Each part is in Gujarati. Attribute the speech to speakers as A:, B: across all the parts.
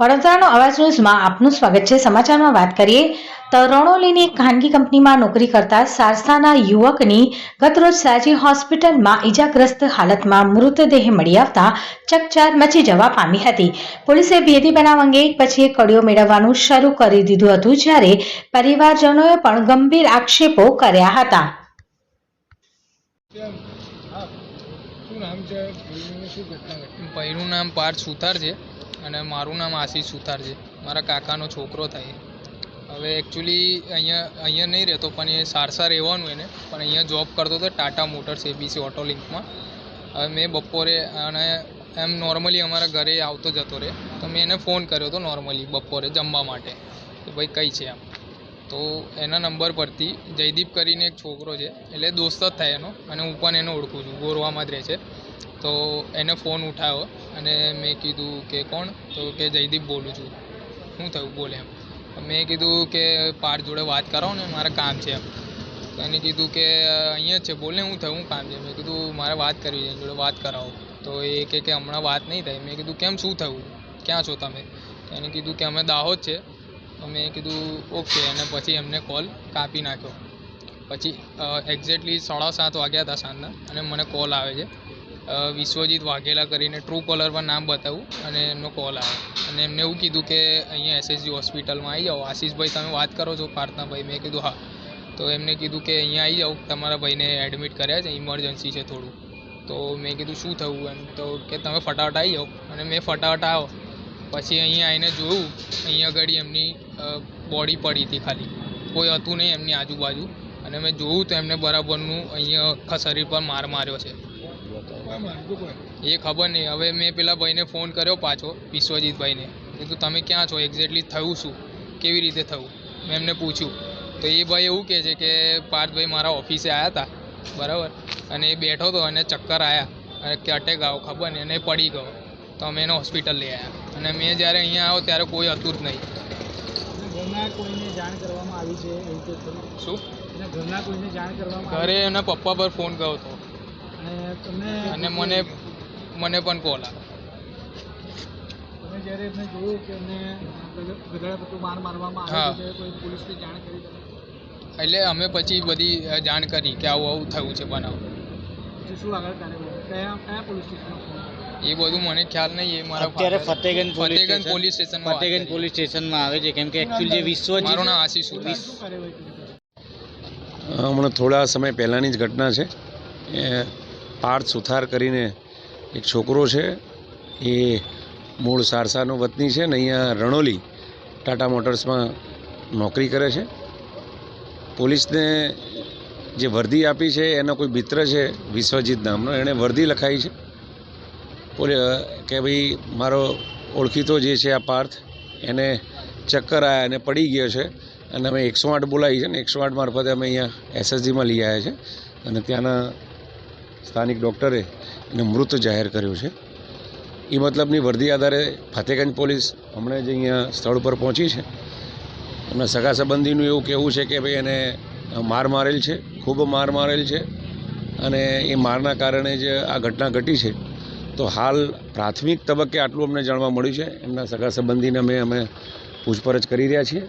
A: વડોદરાનો અવાજ ન્યૂઝમાં આપનું સ્વાગત છે. સમાચારમાં વાત કરીએ તો રણોલીની એક ખાનગી કંપનીમાં નોકરી કરતા સારસાના યુવકની ગતરોજ સાજી હોસ્પિટલમાં ઈજાગ્રસ્ત હાલતમાં મૃતદેહ મળી આવતા ચકચાર મચી જવા પામી હતી. પોલીસે ભેદી બનાવ અંગે એક પછી એક કડીઓ મેળવવાનું શરૂ કરી દીધું હતું જ્યારે પરિવારજનોએ પણ ગંભીર આક્ષેપો કર્યા હતા.
B: શું છે?
C: નામ પાર્થ સુથાર છે. અને મારું નામ આશીષ સુથાર છે. મારા કાકાનો છોકરો થાય. હવે એકચ્યુઅલી અહીંયા અહીંયા નહીં રહેતો, પણ એ સારસા રહેવાનું એને. પણ અહીંયા જોબ કરતો હતો ટાટા મોટર્સ એબીસી ઓટો લિંકમાં હવે મેં બપોરે અને એમ નોર્મલી અમારા ઘરે આવતો જતો રહે. તો મેં એને ફોન કર્યો હતો નોર્મલી બપોરે જમવા માટે. કે ભાઈ કઈ છે એમ તો એના નંબર પરથી જયદીપ કરીને એક છોકરો છે. એટલે દોસ્ત જ થાય એનો. અને હું પણ એને ઓળખું છું. ગોરવામાં જ રહે છે. તો એને ફોન ઉઠાવ્યો અને મેં કીધું કે કોણ? તો કે જયદીપ બોલું છું. શું થયું? બોલે એમ. મેં કીધું કે પાર જોડે વાત કરાવો ને, મારે કામ છે એમ. તો એને કીધું કે અહીંયા જ છે. બોલે હું થયું? કામ છે? મેં કીધું, મારે વાત કરવી છે જોડે વાત કરાવો. તો એ કહે કે, હમણાં વાત નહીં થાય મેં કીધું, કેમ? શું થયું? ક્યાં છો તમે? તો એને કીધું કે, અમે દાહોદ છે. મેં કીધું, ઓકે. અને પછી એમને કોલ કાપી નાખ્યો. પછી એક્ઝેક્ટલી સાડા સાત વાગ્યા હતા સાંજના અને મને કોલ આવે છે. વિશ્વજીત વાઘેલા કરીને ટ્રુ કોલર પર નામ બતાવું અને એમનો કોલ આવ્યો અને એમને એવું કીધું કે અહીંયા એસએસજી હોસ્પિટલમાં આવી જાઓ. આશીષભાઈ, તમે વાત કરો છો પાર્થનાભાઈ મેં કીધું, હા. તો એમને કીધું કે અહીંયા આવી જાઓ. તમારા ભાઈને એડમિટ કર્યા છે. ઇમરજન્સી છે થોડું. તો મેં કીધું, શું થયું? એમ. તો કે, તમે ફટાફટ આવી જાઓ. અને મેં ફટાફટ આવ્યો પછી અહીંયા આવીને જોયું, અહીંયા આગળ એમની બોડી પડી હતી ખાલી. કોઈ હતું નહીં એમની આજુબાજુ. અને મેં જોયું તો એમને બરાબરનું અહીંયા આખા શરીર પર માર માર્યો છે. એ ખબર નહીં. હવે મેં પેલા ભાઈને ફોન કર્યો પાછો વિશ્વજીતભાઈને. કીધું તમે ક્યાં છો? એક્ઝેક્ટલી થયું શું? કેવી રીતે થયું? મેં એમને પૂછ્યું. તો એ ભાઈ એવું કહે છે કે પાર્થભાઈ મારા ઓફિસે આવ્યા હતા બરાબર? અને એ બેઠો હતો અને ચક્કર આવ્યા અને કે અટેક આવ્યો ખબર નહીં. અને પડી ગયો. તો અમે એને હોસ્પિટલ લઈ આવ્યા અને મેં જ્યારે અહીંયા આવ્યો ત્યારે કોઈ હતું જ નહીં. શું? ઘરે એના પપ્પા પર ફોન ગયો હતો.
B: અને તમને
C: અને મને મને પણ કોલ
B: તમે જ્યારે એમને જોયું કે એમને ગધેડા પટ્ટું માર મારવામાં આવે કોઈ પોલીસને જાણ કરી
C: એટલે અમે પછી બધી જાણ કરી કે આવું આવું થયું છે બનાવ.
B: શું આગળ કયા કયા પોલીસ સ્ટેશનમાં
C: એ બધું મને ખ્યાલ નહીં એ મારા
D: અત્યારે Fatehganj
C: Fatehganj police station-
D: Fatehganj police સ્ટેશનમાં આવે છે કેમ કે એકચ્યુઅલી જે વિશ્વ
C: મારું નામ આશીષ?
E: હમણાં થોડા સમય પહેલાંની જ ઘટના છે. એ પાર્થ સુથાર કરીને એક છોકરો છે, એ મૂળ સારસાનો વતની છે ને અહીંયા રણોલી ટાટા મોટર્સમાં નોકરી કરે છે. પોલીસને જે વર્દી આપી છે, એનો કોઈ મિત્ર છે, વિશ્વજીત નામનો, એણે વર્દી લખાઈ છે. કે ભાઈ, મારો ઓળખીતો જે છે આ પાર્થ, એને ચક્કર આવ્યા અને પડી ગયો છે. અને અમે એકસો આઠ બોલાવી છે ને, એકસો આઠ મારફતે અમે અહીંયા એસએસજીમાં લઈ આવ્યા છે. અને ત્યાંના સ્થાનિક ડૉક્ટરે એને મૃત જાહેર કર્યો છે. એ મતલબની વર્દી આધારે ફતેગંજ પોલીસ હમણાં જ અહીંયા સ્થળ પર પહોંચી છે. એમના સગા સંબંધીનું એવું કહેવું છે કે ભાઈ એને માર મારેલ છે, ખૂબ માર મારેલ છે. અને એ મારના કારણે જ આ ઘટના ઘટી છે. તો હાલ પ્રાથમિક તબક્કે આટલું અમને જાણવા મળ્યું છે. એમના સગા સંબંધીને અમે અમે પૂછપરછ કરી રહ્યા છીએ.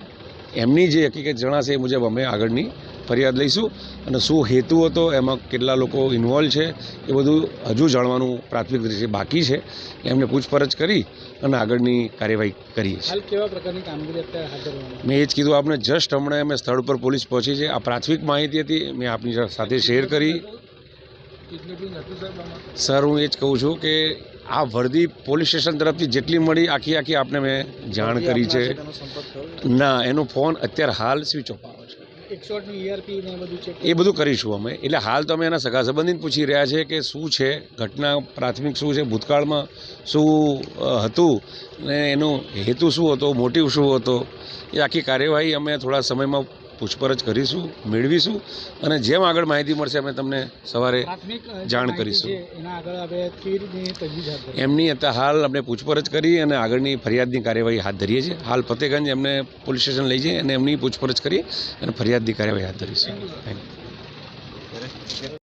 E: એમની જે હકીકત જણાશે એ મુજબ અમે આગળની ફરિયાદ લઈશું અને શું હેતુ હતો એમાં કેટલા લોકો ઇન્વોલ્વ છે એ બધું હજુ જાણવાનું પ્રાથમિક રીતે બાકી છે. એમને પૂછપરછ કરી અને આગળની કાર્યવાહી કરીએ છીએ. મેં એ જ કીધું આપને જસ્ટ હમણાં અમે સ્થળ પર પોલીસ પહોંચી છે. આ પ્રાથમિક માહિતી હતી મેં આપની સાથે શેર કરી. સર હું એ જ કહું છું કે આ વર્દી પોલીસ સ્ટેશન તરફથી જેટલી મળી આખી આખી આપને મેં જાણ કરી છે. ના એનો ફોન અત્યારે હાલ સ્વિચ ઓફ
B: એ બધું ચેક
E: એ બધું કરીશું અમે. એટલે હાલ તો અમે એના સગા સંબંધીને પૂછી રહ્યા છે કે શું છે, ઘટના પ્રાથમિક શું છે, ભૂતકાળમાં શું હતું ને એનો હેતુ શું હતો મોટિવ શું હતો. એ આખી કાર્યવાહી અમે થોડા સમયમાં પૂછપરછ કરીશું મેળવીશું અને જેમ આગળ માહિતી મળશે અમે તમને સવારે જાણ કરીશું. એમની અત્યારે હાલ આપણે પૂછપરછ કરી અને આગળની ફરિયાદની કાર્યવાહી હાથ ધરીએ છીએ. હાલ ફતેગંજ એમને પોલીસ સ્ટેશન લઈ જઈએ અને એમની પૂછપરછ કરી અને ફરિયાદની કાર્યવાહી હાથ ધરીશું. Thank you